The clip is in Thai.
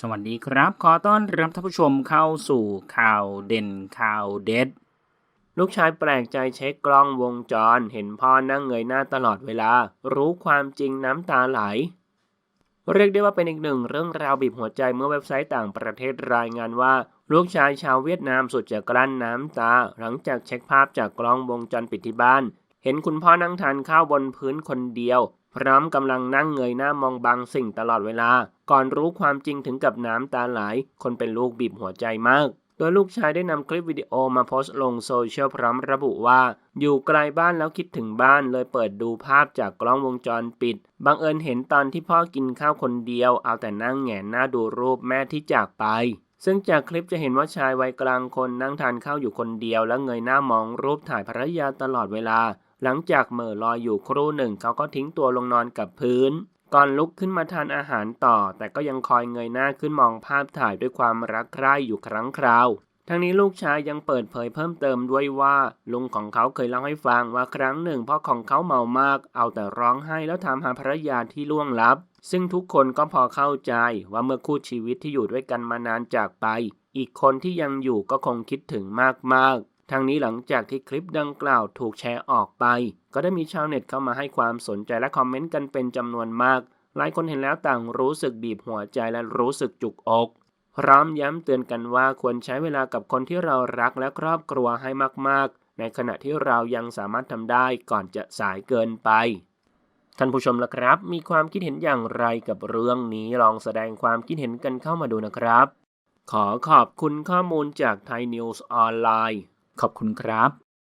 สวัสดีครับ ขอต้อนรับท่านผู้ชมเข้าสู่ข่าวเด่นข่าวเด็ด ลูกชายแปลกใจเช็คกล้องวงจร เห็นพ่อนั่งเงยหน้าตลอดเวลา รู้ความจริงน้ำตาไหล เรียกได้ว่าเป็นอีกหนึ่งเรื่องราวบีบหัวใจเมื่อเว็บไซต์ต่างประเทศรายงานว่า ลูกชายชาวเวียดนามสุดจะกลั้นน้ำตา หลังจากเช็คภาพจากกล้องวงจรปิดที่บ้าน เห็นคุณพ่อนั่งทานข้าวบนพื้นคนเดียว พร้อมกำลังนั่งเงยหน้ามองบางสิ่งตลอดเวลา ก่อนรู้ความจริงถึงกับน้ำตาไหล คนเป็นลูกบีบหัวใจมาก โดยลูกชายได้นำคลิปวิดีโอมาโพสต์ลงโซเชียลพร้อมระบุว่า อยู่ไกลบ้านแล้วคิดถึงบ้านเลยเปิดดูภาพจากกล้องวงจรปิด บังเอิญเห็นตอนที่พ่อกินข้าวคนเดียว เอาแต่นั่งแงนหน้าดูรูปแม่ที่จากไปซึ่งจากคลิปจะเห็นว่าชายวัยกลางคนนั่งทานข้าวอยู่คนเดียว และเงยหน้ามองรูปถ่ายภรรยาตลอดเวลา หลังจากเหม่อลอยอยู่ครู่หนึ่งเขาก็ทิ้งตัวลงนอนกับพื้น ก่อนลุกขึ้นมาทานอาหารต่อ แต่ก็ยังคอยเงยหน้าขึ้นมองภาพถ่ายด้วยความรักใคร่อยู่ครั้งคราว ทั้งนี้ลูกชายยังเปิดเผยเพิ่มเติมด้วยว่า ลุงของเขาเคยเล่าให้ฟังว่าครั้งหนึ่งพ่อของเขาเมามาก เอาแต่ร้องไห้แล้วถามหาภรรยาที่ล่วงลับ ซึ่งทุกคนก็พอเข้าใจว่าเมื่อคู่ชีวิตที่อยู่ด้วยกันมานานจากไป อีกคนที่ยังอยู่ก็คงคิดถึงมากๆ ทั้งนี้หลังจากที่คลิปดังกล่าวถูกแชร์ออกไป ก็ได้มีชาวเน็ตเข้ามาให้ความสนใจและคอมเมนต์กันเป็นจำนวนมาก หลายคนเห็นแล้วต่างรู้สึกบีบหัวใจและรู้สึกจุกอกพร้อมย้ำเตือนกันว่าควรใช้เวลากับคนที่เรารักและครอบครัวให้มากๆ ในขณะที่เรายังสามารถทำได้ก่อนจะสายเกินไป ท่านผู้ชมล่ะครับ มีความคิดเห็นอย่างไรกับเรื่องนี้ลองแสดงความคิดเห็นกันเข้ามาดูนะครับ ขอขอบคุณข้อมูลจากไทยนิวส์ออนไลน์ ขอบคุณครับ